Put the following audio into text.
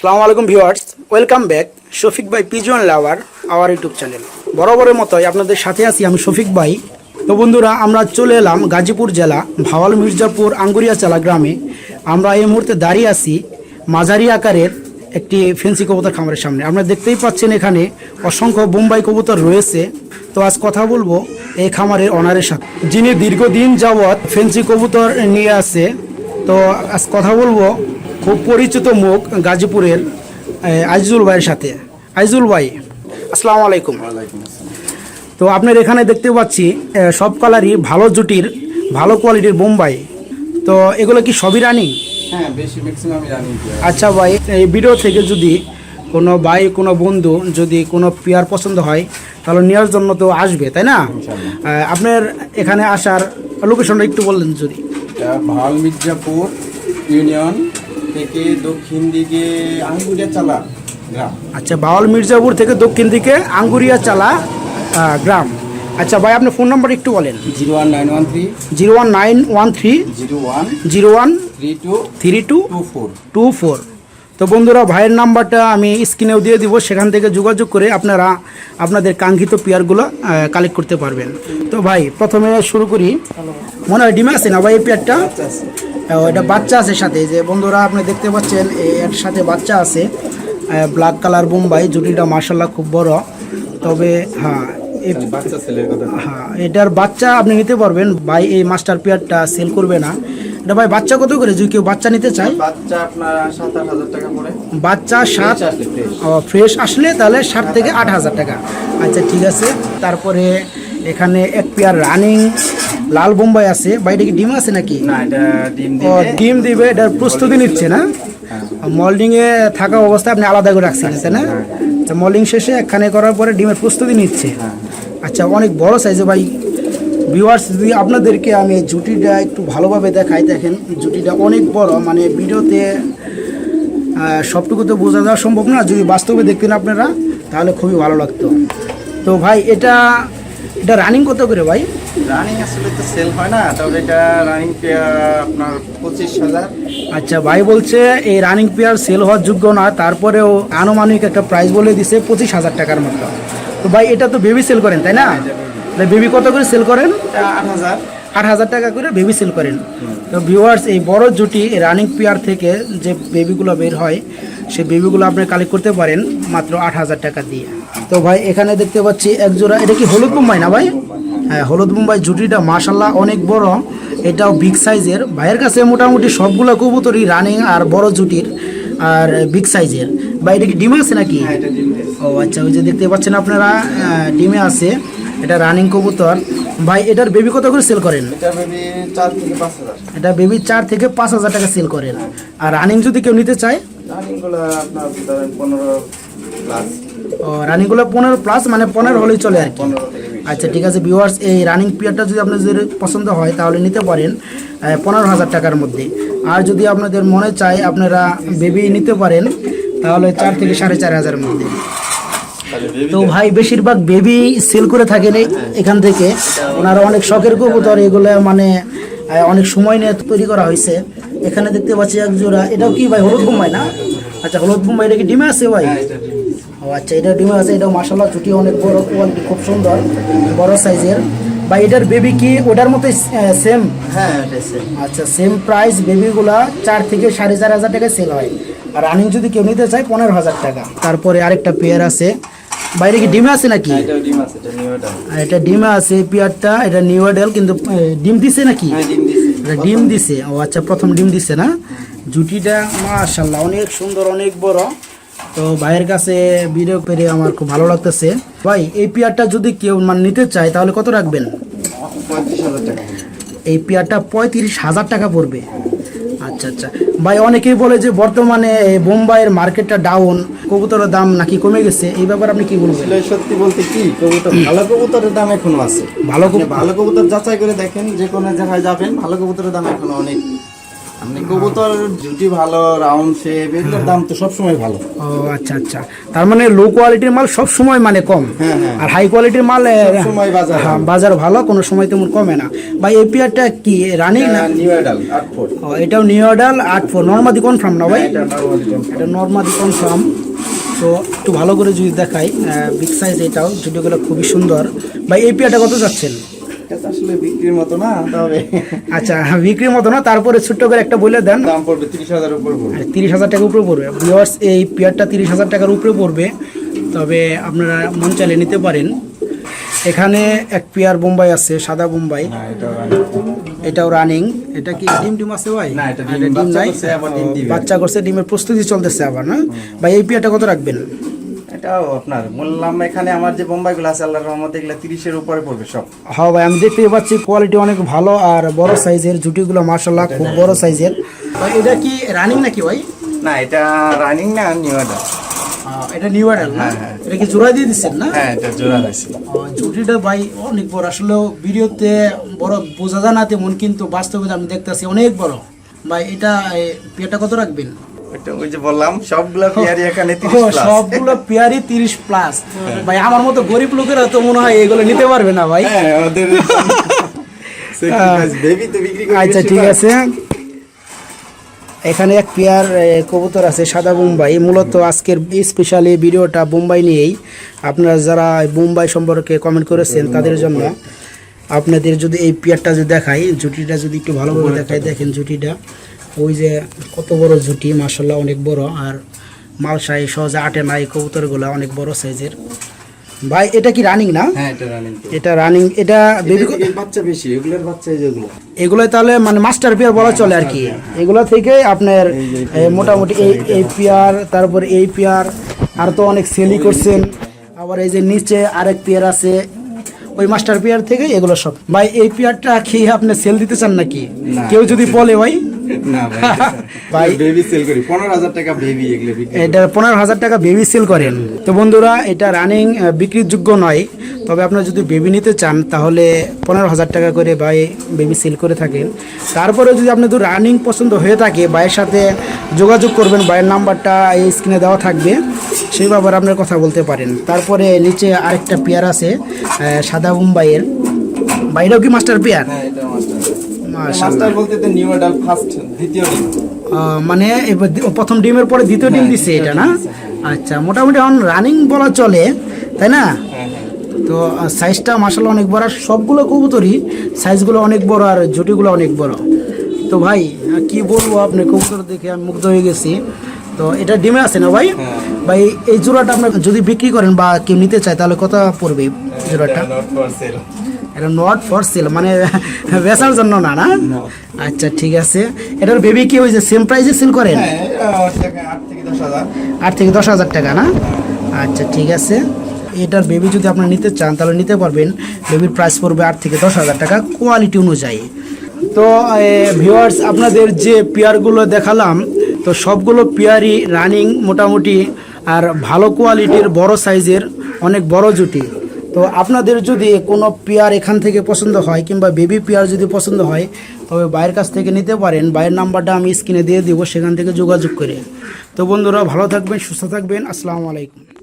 আসসালামু আলাইকুম viewers, welcome back. Shafiq ভাই, pigeon lover our YouTube channel বরাবরের মতোই আপনাদের সাথে আছি আমি শফিক ভাই। তো বন্ধুরা, আমরা চলে এলাম গাজীপুর জেলা, ভাওয়াল মির্জাপুর আঙ্গুরিয়াচালা গ্রামে। আমরা এই মুহূর্তে দাঁড়িয়ে আছি মাঝারি আকারের একটি ফেন্সি কবুতর খামারের সামনে। আপনারা দেখতেই পাচ্ছেন এখানে অসংখ্য বোম্বাই কবুতর রয়েছে। তো আজ কথা বলব এই খামারের অনারের সাথে, যিনি দীর্ঘদিন যাবৎ ফেন্সি কবুতর নিয়ে আসে তো আজ কথা বলব খুব পরিচিত মুখ গাজীপুরের আইজুল ভাইয়ের সাথে। আইজুল ভাই আসসালামু আলাইকুম। তো আপনার এখানে দেখতে পাচ্ছি সব কালারই ভালো জুটির ভালো কোয়ালিটির বোম্বাই। তো এগুলো কি সবই রানিং? হ্যাঁ আচ্ছা ভাই এই ভিডিও থেকে যদি কোনো ভাই কোনো বন্ধু যদি কোনো পেয়ার পছন্দ হয় তাহলে নেওয়ার জন্য তো আসবে তাই না? আপনার এখানে আসার লোকেশনটা একটু বললেন যদি। ভালো মির্জাপুর ইউনিয়ন থেকে দক্ষিণ দিকে আঙ্গুরিয়া চালা গ্রাম। আচ্ছা বাওয়াল মির্জাপুর থেকে দক্ষিণ দিকে আঙ্গুরিয়া চালা গ্রাম। আচ্ছা ভাই আপনি ফোন নাম্বার একটু বলেন। Zero one nine one three. Zero one nine one three. Zero one zero one three two three two two four. Two four তো বন্ধুরা ভাইয়ের নাম্বারটা আমি স্ক্রিনেও দিয়ে দিব সেখান থেকে যোগাযোগ করে আপনারা আপনাদের কাঙ্ক্ষিত পেয়ারগুলো কালেক্ট করতে পারবেন। তো ভাই প্রথমে শুরু করি। মনে হয় ডিমে আছে না ভাই এই পেয়ারটা? এটা বাচ্চা আছে সাথে যে বন্ধুরা আপনি দেখতে পাচ্ছেন এই এর সাথে বাচ্চা আছে ব্ল্যাক কালার বোম্বাই জুটিটা মার্শাল্লাহ খুব বড়। তবে হ্যাঁ হ্যাঁ এটার বাচ্চা আপনি নিতে পারবেন ভাই এই মাস্টার পেয়ারটা সেল করবে না। এটা ভাই বাচ্চা কত করে? যদি কেউ বাচ্চা নিতে চায়? বাচ্চা আপনার সাত আট হাজার টাকা পড়ে। বাচ্চা সাত। ফ্রেশ আসলে তাহলে সাত থেকে আট হাজার টাকা। আচ্ছা ঠিক আছে। তারপরে এখানে এক পেয়ার রানিং লাল বোম্বাই আছে বাইরে কি ডিম আছে নাকি? না এটা ডিম দিবে। ডিম দিবে এটার প্রস্তুতি নিচ্ছে না? মল্ডিং এ থাকা অবস্থায় আপনি আলাদা করে রাখছেন তাই না? আচ্ছা মল্ডিং শেষে একখানে করার পরে ডিমের প্রস্তুতি নিচ্ছে। আচ্ছা অনেক বড় সাইজে ভাই ভিউয়ার্স যদি আপনাদেরকে আমি জুটিটা একটু ভালোভাবে দেখাই দেখেন জুটিটা অনেক বড় মানে ভিডিওতে সবটুকু তো বোঝা যাওয়া সম্ভব না যদি বাস্তবে দেখতেন আপনারা তাহলে খুবই ভালো লাগতো। তো ভাই এটা এটা রানিং কত করে ভাই? রানিং আসলে তো সেল হয় না তবে এটা রানিং আপনার পঁচিশ হাজার। আচ্ছা ভাই বলছে এই রানিং পেয়ার সেল হওয়ার যোগ্য না তারপরেও আনুমানিক একটা প্রাইস বলে দিছে পঁচিশ হাজার টাকার মতো। তো ভাই এটা তো বেবি সেল করেন তাই না? বেবি কত করে সেল করেন? আট হাজার। আট হাজার টাকা করে বেবি সেল করেন। তো ভিউয়ার্স এই বড় জুটি রানিং পেয়ার থেকে যে বেবিগুলো বের হয় সেই বেবিগুলো আপনি কালেক্ট করতে পারেন মাত্র আট হাজার টাকা দিয়ে। তো ভাই এখানে দেখতে পাচ্ছি এক জোড়া এটা কি হলুদ মুম্বাই না ভাই? হ্যাঁ হলুদ মুম্বাই জুটিটা মাশাল্লাহ অনেক বড়। এটাও বিগ সাইজের ভাইয়ের কাছে মোটামুটি সবগুলো কবুতরই রানিং আর বড় জুটির আর বিগ সাইজের বা এটা কি ডিমে আছে নাকি? হ্যাঁ ও আচ্ছা ওই যে দেখতে পাচ্ছেন আপনারা ডিমে আছে। এটা রানিং কবুতর। ভাই এটার বেবি কত করে সেল করেন? এটা বেবি চার থেকে পাঁচ হাজার টাকা সেল করেন। আর রানিং যদি কেউ নিতে চায়? ও রানিংগুলো পনেরো প্লাস মানে পনেরো হলেই চলে আর কি। আচ্ছা ঠিক আছে ভিউয়ার্স এই রানিং পিরিয়ডটা যদি আপনাদের পছন্দ হয়, তাহলে নিতে পারেন পনেরো হাজার টাকার মধ্যে। আর যদি আপনাদের মনে চায় আপনারা বেবি নিতে পারেন, তাহলে চার থেকে সাড়ে চার হাজারের মধ্যে। তো ভাই, বেশিরভাগ বেবি সেল করে থাকেন এখান থেকে। ওনারা অনেক শখের কবুতর, এগুলো মানে অনেক সময় নিয়ে তৈরি করা হয়েছে। এখানে দেখতে পাচ্ছি এক জোড়া। এটাও কি ভাই, হলুদ বোম্বাই না? আচ্ছা হলুদ বোম্বাই, এটা কি ডিমে আছে ভাই? হ্যাঁ। ও আচ্ছা এটা ডিমে আছে এটাও মাসাল্লাহ চুটি অনেক বড় কোয়ালিটি খুব সুন্দর বড় সাইজের বা এটার বেবি কি ওটার মতো সেম হ্যাঁ এটা। আচ্ছা সেম প্রাইস বেবিগুলা চার থেকে সাড়ে চার হাজার টাকায় সেল হয়। আর রানিং যদি কেউ নিতে চায় পনেরো হাজার টাকা। তারপরে আরেকটা পেয়ার আছে। বাইরে কি ডিমে আছে নাকি? হ্যাঁ, এটা এটা এটা ডিমে আছে পেয়ারটা এটা নিউ অডেল কিন্তু ডিম দিছে নাকি? হ্যাঁ ডিম দিছে। এটা ডিম দিছে। ও আচ্ছা প্রথম ডিম দিছে না? জুটিটা মাশাল্লাহ অনেক সুন্দর অনেক বড়। তো ভাইয়ের কাছে ভিডিও পেরে আমার খুব ভালো লাগতেছে। ভাই এই পেয়ারটা যদি কেউ মানে নিতে চায় তাহলে কত রাখবেন? এই পেয়ারটা পঁয়ত্রিশ হাজার টাকা পড়বে। আচ্ছা আচ্ছা। ভাই অনেকেই বলে যে বর্তমানে বোম্বাইয়ের মার্কেটটা ডাউন কবুতরের দাম নাকি কমে গেছে এই ব্যাপারে আপনি কি বলবেন? সত্যি বলতে কি কবুতর ভালো কবুতরের দাম এখনও আছে। ভালো ভালো কবুতর যাচাই করে দেখেন যে কোনো জায়গায় যাবেন ভালো কবুতরের দাম এখনও অনেক আপনি কবুতর জুটি ভালো রাউন্ড শেপ এগুলোর দাম তো সবসময় ভালো। ও আচ্ছা আচ্ছা। তার মানে লো কোয়ালিটির মাল সব সময় মানে কম। হ্যাঁ, হ্যাঁ। আর হাই কোয়ালিটির মাল এ, বাজার হ্যাঁ, বাজার ভালো কোনো সময় তেমন কমে না। ভাই এই পেয়ারটা কি রানিং না? নিউ অ্যাডাল ও, এটাও নিউ আট ফোর নর্মাদি কনফার্ম না ভাই? এটা নর্মাদি কনফার্ম তো একটু ভালো করে যদি দেখাই বিগ সাইজ এটাও খুবই সুন্দর। ভাই এই পেয়ারটা কত যাচ্ছেন? তো আসলে বিক্রির মতো না তবে আচ্ছা বিক্রির মতো না তারপরে ছোট্ট করে একটা বলে দেন। দাম পড়বে তিরিশ হাজার উপর পড়বে। তিরিশ হাজার টাকার উপরে পড়বে। ভিওয়ার্স এই পেয়ারটা তিরিশ হাজার টাকার উপরে পড়বে। তবে আপনারা মন চাইলে নিতে পারেন। এখানে এক পেয়ার বোম্বাই আছে সাদা বোম্বাই। এটাও রানিং এটা কি ডিম ডিম আছে ভাই? না, এটা ডিম- নাই। বাচ্চা করছে ডিমের প্রস্তুতি চলতেছে আবার না? ভাই এই পেয়ারটা কত রাখবেন? এটাও আপনার বললাম এখানে আমার যে বোম্বাইগুলো আছে আল্লাহর রহমতে এগুলো তিরিশের উপরে পড়বে সব। হ্যাঁ ভাই আমি দেখতে পাচ্ছি কোয়ালিটি অনেক ভালো আর বড় সাইজের জুটিগুলো মার্শাল্লাহ খুব বড় সাইজের ভাই এটা কি রানিং নাকি ভাই? না এটা রানিং না নিউ আহ, এটা নিউ না? হ্যাঁ, হ্যাঁ। এটা কি জোড়া দিয়ে দিচ্ছেন না? হ্যাঁ এটা জোড়া আছে জুটিটা ভাই অনেক বড়। আসলে ভিডিওতে বড় বোঝা যায় না তেমন কিন্তু বাস্তবে আমি দেখতেছি অনেক বড়। ভাই এটা পেয়ারটা কত রাখবেন? ওইটা ওই যে বললাম সবগুলো পেয়ারি এখানে ও, তিরিশ প্লাস সবগুলো পেয়ারই তিরিশ প্লাস ভাই আমার মতো গরিব লোকেরা তো মনে হয় এগুলো নিতে পারবে না ভাই। হ্যাঁ ওদের বেবি তো বিক্রি করে আচ্ছা ঠিক আছে। এখানে এক পেয়ার কবুতর আছে সাদা বোম্বাই। মূলত আজকের স্পেশালি ভিডিওটা বোম্বাই নিয়েই। আপনারা যারা বোম্বাই সম্পর্কে কমেন্ট করেছেন তাদের জন্য আপনাদের যদি এই পেয়ারটা যদি দেখাই জুটিটা যদি একটু ভালোভাবে দেখাই দেখেন জুটিটা ওই যে কত বড় জুটি মাসাল্লাহ অনেক বড়। আর মালসাই সহজে আটে নাই কবুতরগুলো অনেক বড় সাইজের। ভাই এটা কি রানিং না? হ্যাঁ এটা রানিং এটা রানিং এটা বেবি বাচ্চা বেশি? এগুলোর বাচ্চা যেগুলো। এগুলো তাহলে মানে মাস্টার পেয়ার বলা চলে আর কি। এগুলো থেকে আপনার মোটামুটি এই এই পেয়ার তারপর এই পেয়ার আর তো অনেক সেলই করছেন। আবার এই যে নিচে আরেক পেয়ার আছে। ওই মাস্টার পেয়ার থেকে এগুলো সব। ভাই এই পেয়ারটা খেয়ে আপনি সেল দিতে চান নাকি? কেউ যদি বলে ভাই। না ভাই- বেবি সেল করি। পনেরো হাজার টাকা বেবি এগুলো এটা পনেরো হাজার টাকা বেবি সেল করেন। তো বন্ধুরা এটা রানিং বিক্রির যোগ্য নয়। তবে আপনারা যদি বেবি নিতে চান তাহলে পনেরো হাজার টাকা করে ভাই বেবি সেল করে থাকেন। তারপরে যদি আপনাদের রানিং পছন্দ হয়ে থাকে ভাইয়ের সাথে যোগাযোগ করবেন ভাইয়ের নাম্বারটা এই স্ক্রিনে দেওয়া থাকবে। সেই ব্যাপারে আপনার কথা বলতে পারেন। তারপরে নিচে আরেকটা পেয়ার আছে সাদা মুম্বাইয়ের বাইরেও কি মাস্টার পেয়ার হ্যাঁ এটা মাস্টার বলতে তো নিউ অ্যাডাল ফার্স্ট দ্বিতীয় ডিম। মানে প্রথম ডিমের পরে দ্বিতীয় ডিম হ্যাঁ, দ্বিতীয় এটা না? আচ্ছা মোটামুটি এখন রানিং বলা চলে তাই না? হ্যাঁ হ্যাঁ। তো সাইজটা মাসাল অনেক বড় আর সবগুলো কবুতরই সাইজগুলো অনেক বড় আর জুটিগুলো অনেক বড়। তো ভাই কি বলব আপনি কবুতর দেখে আমি মুগ্ধ হয়ে গেছি। তো এটা ডিমে আছে না ভাই? হ্যাঁ। ভাই এই জোড়াটা আপনার যদি বিক্রি করেন বা কেউ নিতে চায় তাহলে কত পড়বে জোড়াটা? এটা নট ফর সেল মানে বেচার জন্য না না? আচ্ছা ঠিক আছে। এটার বেবি কি হয়েছে সেম প্রাইসে সেল করেন? হ্যাঁ আট থেকে দশ হাজার। টাকা না? আচ্ছা ঠিক আছে। এটার বেবি যদি আপনারা নিতে চান তাহলে নিতে পারবেন। বেবির প্রাইস পড়বে আট থেকে দশ হাজার টাকা কোয়ালিটি অনুযায়ী। তো ভিউয়ার্স আপনাদের যে পেয়ারগুলো দেখালাম তো সবগুলো পেয়ারই রানিং মোটামুটি আর ভালো কোয়ালিটির বড় সাইজের অনেক বড় জুটি। তো আপনাদের যদি কোনো পেয়ার এখান থেকে পছন্দ হয় কিংবা বেবি পেয়ার যদি পছন্দ হয়, তবে বাইরের কাছ থেকে নিতে পারেন। বাইরের নাম্বারটা আমি স্ক্রিনে দিয়ে দেবো, সেখান থেকে যোগাযোগ করে। তো বন্ধুরা, ভালো থাকবেন, সুস্থ থাকবেন। আসসালামু আলাইকুম।